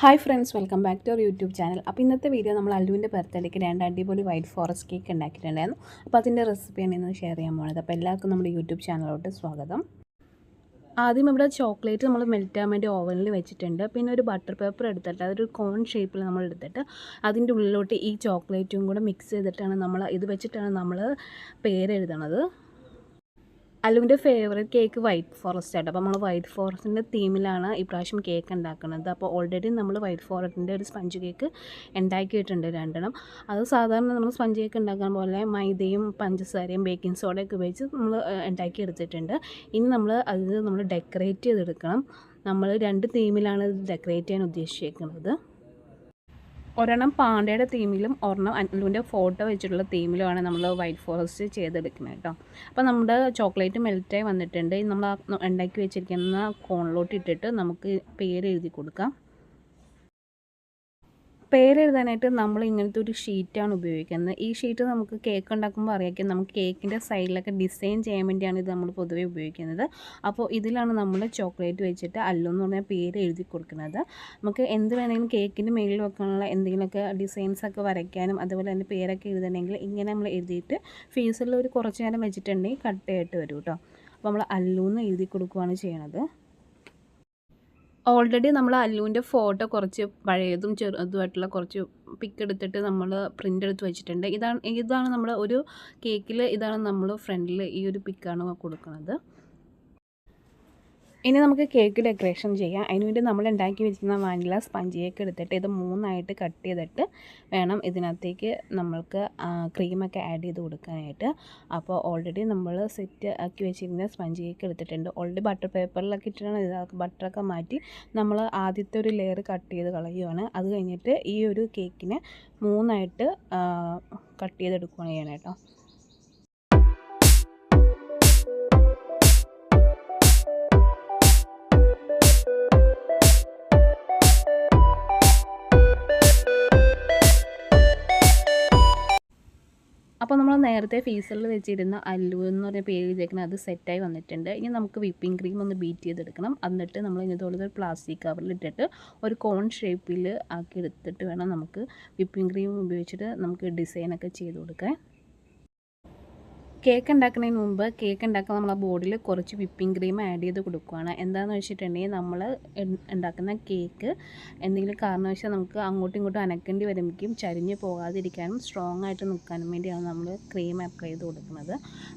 Hi friends welcome back to our YouTube channel അപ്പോൾ ഇന്നത്തെ video നമ്മൾ അല്ലുവിന്റെ ബർത്ത്ഡേക്ക് രണ്ട് അടിപൊളി വൈറ്റ് ഫോറസ്റ്റ് കേക്ക് ഉണ്ടാക്കിയിട്ടുണ്ടായിരുന്നു. അപ്പോൾ അതിന്റെ റെസിപ്പിയാണ് ഇന്ന് ഷെയർ ചെയ്യാൻ പോകുന്നത് അപ്പോൾ എല്ലാവർക്കും നമ്മുടെ യൂട്യൂബ് ചാനലിലോട്ട് സ്വാഗതം. ആദ്യം ഇവിടെ ചോക്ലേറ്റ് നമ്മൾ മെൽറ്റ് ചെയ്യാൻ വേണ്ടി ഓവനിൽ വെച്ചിട്ടുണ്ട്. പിന്നെ ഒരു ബട്ടർ പേപ്പർ എടുത്തിട്ട് അതൊരു കോൺ ഷേപ്പിൽ നമ്മൾ എടുത്തിട്ട് അതിന്റെ ഉള്ളിലോട്ട് ഈ ചോക്ലേറ്റും കൂടെ മിക്സ് ചെയ്തിട്ടാണ് നമ്മൾ ഇത് വെച്ചിട്ടാണ് നമ്മൾ പേരെഴുതണത്. അല്ലുവിന്റെ ഫേവറേറ്റ് കേക്ക് വൈറ്റ് ഫോറസ്റ്റ് ആയിട്ട് അപ്പോൾ നമ്മൾ വൈറ്റ് ഫോറസ്റ്റിന്റെ തീമിലാണ് ഇപ്രാവശ്യം കേക്ക് ഉണ്ടാക്കുന്നത്. അപ്പോൾ ഓൾറെഡി നമ്മൾ വൈറ്റ് ഫോറസ്റ്റിന്റെ ഒരു സ്പഞ്ച് കേക്ക് ഉണ്ടാക്കിയിട്ടുണ്ട് രണ്ടെണ്ണം. അത് സാധാരണ നമ്മൾ സ്പഞ്ച് കേക്ക് ഉണ്ടാക്കാൻ പോലെ മൈദയും പഞ്ചസാരയും ബേക്കിംഗ് സോഡയൊക്കെ ഉപയോഗിച്ച് നമ്മൾ ഉണ്ടാക്കി എടുത്തിട്ടുണ്ട് ഇനി നമ്മൾ അത് നമ്മൾ ഡെക്കറേറ്റ് ചെയ്തെടുക്കണം. നമ്മൾ രണ്ട് തീമിലാണ് ഇത് ഡെക്കറേറ്റ് ചെയ്യാൻ ഉദ്ദേശിച്ചിരിക്കുന്നത് ഒരെണ്ണം പാണ്ടയുടെ തീമിലും ഒരെണ്ണം അല്ലുവിന്റെ ഫോട്ടോ വെച്ചിട്ടുള്ള തീമിലുമാണ് നമ്മൾ വൈറ്റ് ഫോറസ്റ്റ് ചെയ്തെടുക്കുന്നത് കേട്ടോ അപ്പോൾ നമ്മുടെ ചോക്ലേറ്റ് മെൽറ്റായി വന്നിട്ടുണ്ട്. നമ്മൾ ഉണ്ടാക്കി വെച്ചിരിക്കുന്ന കോണിലോട്ട് ഇട്ടിട്ട് നമുക്ക് പേര് എഴുതി കൊടുക്കാം. പേരെഴുതാനായിട്ട് നമ്മൾ ഇങ്ങനത്തെ ഒരു ഷീറ്റാണ് ഉപയോഗിക്കുന്നത്. ഈ ഷീറ്റ് നമുക്ക് കേക്ക് ഉണ്ടാക്കുമ്പോൾ അറിയാം. നമുക്ക് കേക്കിന്റെ സൈഡിലൊക്കെ ഡിസൈൻ ചെയ്യാൻ വേണ്ടിയാണ് ഇത് നമ്മൾ പൊതുവെ ഉപയോഗിക്കുന്നത്. അപ്പോൾ ഇതിലാണ് നമ്മൾ ചോക്ലേറ്റ് വെച്ചിട്ട് അല്ലു എന്ന് പറഞ്ഞാൽ പേര് എഴുതി കൊടുക്കുന്നത്. നമുക്ക് എന്ത് വേണമെങ്കിലും കേക്കിന്റെ മേളിൽ വെക്കാനുള്ള എന്തെങ്കിലുമൊക്കെ ഡിസൈൻസൊക്കെ വരയ്ക്കാനും അതുപോലെ തന്നെ പേരൊക്കെ എഴുതണമെങ്കിൽ ഇങ്ങനെ നമ്മൾ എഴുതിയിട്ട് ഫീസിൽ ഒരു കുറച്ച് നേരം വെച്ചിട്ടുണ്ടെങ്കിൽ കട്ടയായിട്ട് വരും കേട്ടോ അപ്പോൾ നമ്മൾ അല്ലു എന്ന് എഴുതി കൊടുക്കുകയാണ് ചെയ്യണത്. ഓൾറെഡി നമ്മൾ അല്ലുവിന്റെ ഫോട്ടോ കുറച്ച് പഴയതും ചെറുതുമായിട്ടുള്ള കുറച്ച് പിക്ക് എടുത്തിട്ട് നമ്മൾ പ്രിന്റ് എടുത്ത് വെച്ചിട്ടുണ്ട്. ഇതാണ് ഇതാണ് നമ്മൾ ഒരു കേക്കിൽ ഇതാണ് നമ്മൾ ഫ്രണ്ടിൽ ഈ ഒരു പിക്കാണ് കൊടുക്കുന്നത്. ഇനി നമുക്ക് കേക്ക് ഡെക്കറേഷൻ ചെയ്യാം. അതിനുവേണ്ടി നമ്മൾ ഉണ്ടാക്കി വെച്ചിരുന്ന വാനില സ്പഞ്ച് കേക്ക് എടുത്തിട്ട് ഇത് മൂന്നായിട്ട് കട്ട് ചെയ്തിട്ട് വേണം ഇതിനകത്തേക്ക് നമ്മൾക്ക് ക്രീമൊക്കെ ആഡ് ചെയ്ത് കൊടുക്കാനായിട്ട്. അപ്പോൾ ഓൾറെഡി നമ്മൾ സെറ്റ് ആക്കി വെച്ചിരുന്ന സ്പഞ്ച് കേക്ക് എടുത്തിട്ടുണ്ട്. ഓൾറെഡി ബട്ടർ പേപ്പറിലൊക്കെ ഇട്ടിട്ടാണ് ഇത് ബട്ടറൊക്കെ മാറ്റി നമ്മൾ ആദ്യത്തെ ഒരു ലെയർ കട്ട് ചെയ്ത് കളയുകയാണ് അത് കഴിഞ്ഞിട്ട് ഈ ഒരു കേക്കിനെ മൂന്നായിട്ട് കട്ട് ചെയ്തെടുക്കുകയാണ് ചെയ്യണം അപ്പോൾ നേരത്തെ ഫീസറിൽ വെച്ചിരുന്ന അല്ലു എന്ന് പറഞ്ഞ പേര് ചെയ്തേക്കുന്നത് അത് സെറ്റായി വന്നിട്ടുണ്ട്. ഇനി നമുക്ക് വിപ്പിംഗ് ക്രീം ഒന്ന് ബീറ്റ് ചെയ്തെടുക്കണം. എന്നിട്ട് നമ്മൾ ഇതുപോലെ ഒരു പ്ലാസ്റ്റിക് കവറിൽ ഇട്ടിട്ട് ഒരു കോൺ ഷേപ്പിൽ ആക്കി എടുത്തിട്ട് വേണം നമുക്ക് വിപ്പിംഗ് ക്രീം ഉപയോഗിച്ചിട്ട് നമുക്ക് ഡിസൈനൊക്കെ ചെയ്ത് കൊടുക്കാൻ. കേക്ക് ഉണ്ടാക്കുന്നതിന് മുമ്പ് കേക്ക് ഉണ്ടാക്കാൻ നമ്മൾ ആ ബോർഡിൽ കുറച്ച് വിപ്പിംഗ് ക്രീം ആഡ് ചെയ്ത് കൊടുക്കുകയാണ് എന്താണെന്ന് വെച്ചിട്ടുണ്ടെങ്കിൽ നമ്മൾ ഉണ്ടാക്കുന്ന കേക്ക് എന്തെങ്കിലും കാരണവശാൽ നമുക്ക് അങ്ങോട്ടും ഇങ്ങോട്ടും അനക്കേണ്ടി വരുമ്പോഴേക്കും ചരിഞ്ഞ് പോകാതിരിക്കാനും സ്ട്രോങ് ആയിട്ട് നിൽക്കാനും വേണ്ടിയാണ് നമ്മൾ ക്രീം അപ്ലൈ ചെയ്ത് കൊടുക്കുന്നത്.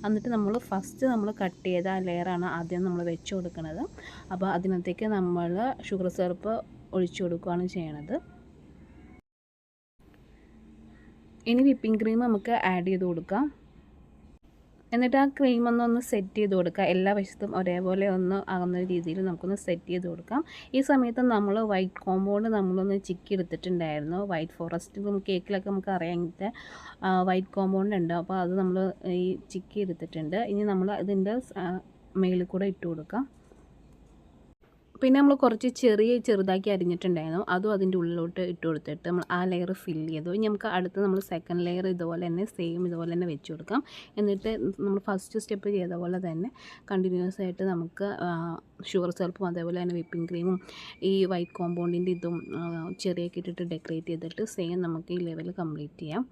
എന്നിട്ട് നമ്മൾ ഫസ്റ്റ് നമ്മൾ കട്ട് ചെയ്ത ആ ലെയറാണ് ആദ്യം നമ്മൾ വെച്ച് കൊടുക്കുന്നത്. അപ്പോൾ അതിനകത്തേക്ക് നമ്മൾ ഷുഗർ സിറപ്പ് ഒഴിച്ചു കൊടുക്കുകയാണ് ചെയ്യണത്. ഇനി വിപ്പിംഗ് ക്രീം നമുക്ക് ആഡ് ചെയ്ത് കൊടുക്കാം. എന്നിട്ട് ആ ക്രീം ഒന്ന് സെറ്റ് ചെയ്ത് കൊടുക്കുക. എല്ലാ വശത്തും ഒരേപോലെ ഒന്ന് ആകുന്ന രീതിയിൽ നമുക്കൊന്ന് സെറ്റ് ചെയ്ത് കൊടുക്കാം. ഈ സമയത്ത് നമ്മൾ വൈറ്റ് കോമ്പൗണ്ട് നമ്മളൊന്ന് ചിക്കി എടുത്തിട്ടുണ്ടായിരുന്നു. വൈറ്റ് ഫോറസ്റ്റ് കേക്കിലൊക്കെ നമുക്ക് അറിയാമെങ്കിൽ വൈറ്റ് കോമ്പൗണ്ട് ഉണ്ട്. അപ്പോൾ അത് നമ്മൾ ഈ ചിക്കി എടുത്തിട്ടുണ്ട്. ഇനി നമ്മൾ അതിന്റെ മേളിൽ കൂടെ ഇട്ട് കൊടുക്കാം. പിന്നെ നമ്മൾ കുറച്ച് ചെറിയ ചെറുതാക്കി അരിഞ്ഞിട്ടുണ്ടായിരുന്നു. അതും അതിന്റെ ഉള്ളിലോട്ട് ഇട്ട് കൊടുത്തിട്ട് നമ്മൾ ആ ലെയർ ഫില്ല് ചെയ്തു. ഇനി നമുക്ക് അടുത്ത് നമ്മൾ സെക്കൻഡ് ലെയർ ഇതുപോലെ തന്നെ സെയിം ഇതുപോലെ തന്നെ വെച്ച് കൊടുക്കാം. എന്നിട്ട് നമ്മൾ ഫസ്റ്റ് സ്റ്റെപ്പ് ചെയ്ത പോലെ തന്നെ കണ്ടിന്യൂസ് ആയിട്ട് നമുക്ക് ഷുഗർ സിറപ്പും അതേപോലെ തന്നെ വിപ്പിംഗ് ക്രീമും ഈ വൈറ്റ് കോമ്പൗണ്ടിന്റെ ഇതും ചെറിയൊക്കെ ഇട്ടിട്ട് ഡെക്കറേറ്റ് ചെയ്തിട്ട് സെയിം നമുക്ക് ഈ ലെവൽ കംപ്ലീറ്റ് ചെയ്യാം.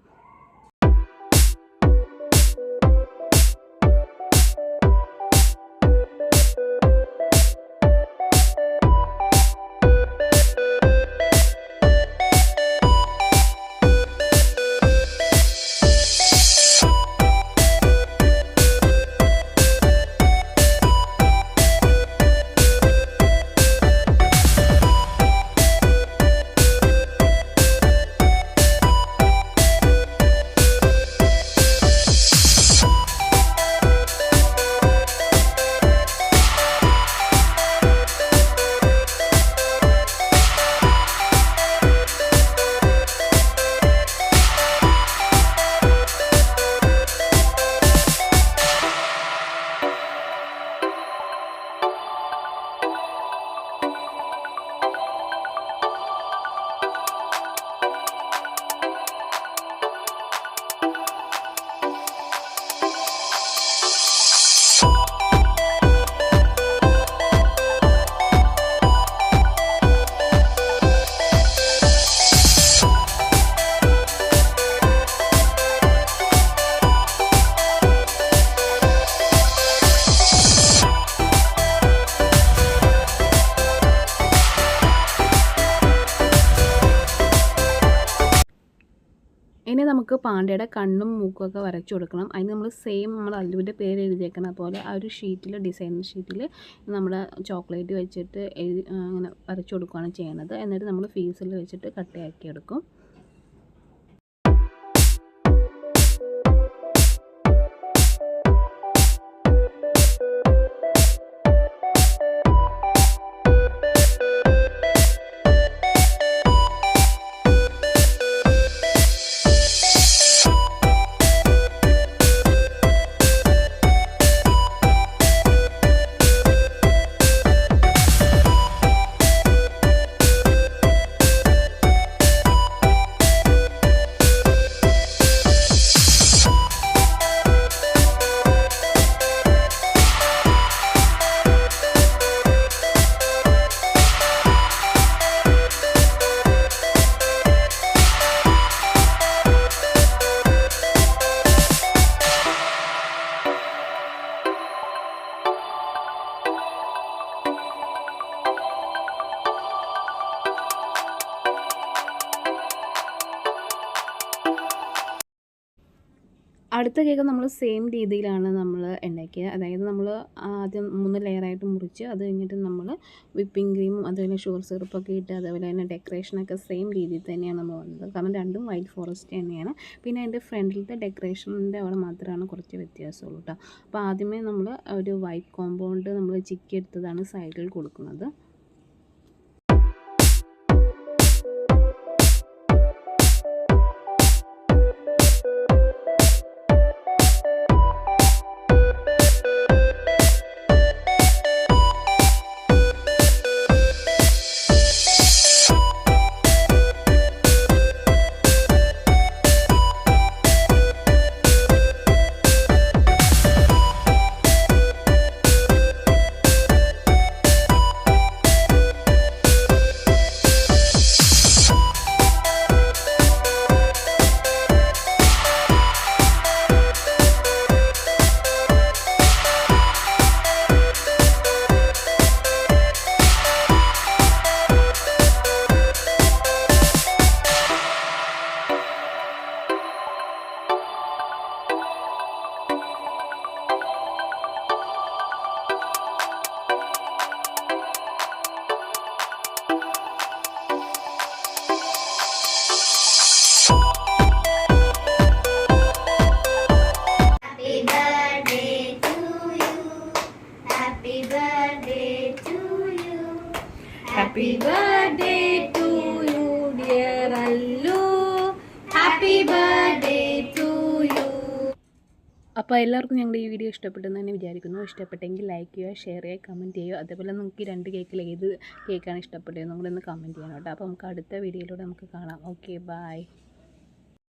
നമുക്ക് പാണ്ഡയുടെ കണ്ണും മൂക്കുമൊക്കെ വരച്ചു കൊടുക്കണം. അതിന് നമ്മൾ സെയിം നമ്മൾ അല്ലുവിന്റെ പേര് എഴുതിയേക്കണ പോലെ ആ ഒരു ഷീറ്റിൽ ഡിസൈൻ ഷീറ്റിൽ നമ്മൾ ചോക്ലേറ്റ് വെച്ചിട്ട് എഴുതി അങ്ങനെ വരച്ചു കൊടുക്കുകയാണ് ചെയ്യുന്നത് എന്നിട്ട് നമ്മൾ ഫീസിൽ വെച്ചിട്ട് കട്ടയാക്കി എടുക്കും. അടുത്ത കേക്ക് നമ്മൾ സെയിം രീതിയിലാണ് നമ്മൾ ഉണ്ടാക്കിയത്. അതായത് നമ്മൾ ആദ്യം മൂന്ന് ലെയറായിട്ട് മുറിച്ച് അത് കഴിഞ്ഞിട്ട് നമ്മൾ വിപ്പിംഗ് ക്രീമും അതുപോലെ ഷുഗർ സിറപ്പൊക്കെ ഇട്ട് അതുപോലെ തന്നെ ഡെക്കറേഷനൊക്കെ സെയിം രീതിയിൽ തന്നെയാണ് നമ്മൾ വന്നത്. കാരണം രണ്ടും വൈറ്റ് ഫോറസ്റ്റ് തന്നെയാണ്. പിന്നെ അതിന്റെ ഫ്രണ്ടിലത്തെ ഡെക്കറേഷന്റെ അവിടെ മാത്രമാണ് കുറച്ച് വ്യത്യാസമുള്ളൂ കേട്ടോ അപ്പോൾ ആദ്യമേ നമ്മൾ ഒരു വൈറ്റ് കോമ്പൗണ്ട് നമ്മൾ ചിക്കി എടുത്തതാണ് സൈഡിൽ കൊടുക്കുന്നത്. അപ്പോൾ എല്ലാവർക്കും ഞങ്ങളുടെ ഈ വീഡിയോ ഇഷ്ടപ്പെട്ടെന്ന് തന്നെ വിചാരിക്കുന്നു. ഇഷ്ടപ്പെട്ടെങ്കിൽ ലൈക്ക് ചെയ്യുക ഷെയർ ചെയ്യുക കമന്റ് ചെയ്യുക. അതേപോലെ നിങ്ങൾക്ക് ഈ രണ്ട് കേക്കിൽ ഏത് കേക്കാണ് ഇഷ്ടപ്പെട്ടത് നിങ്ങളൊന്ന് കമന്റ് ചെയ്യണം കേട്ടോ. അപ്പോൾ നമുക്ക് അടുത്ത വീഡിയോയിലൂടെ നമുക്ക് കാണാം. Okay bye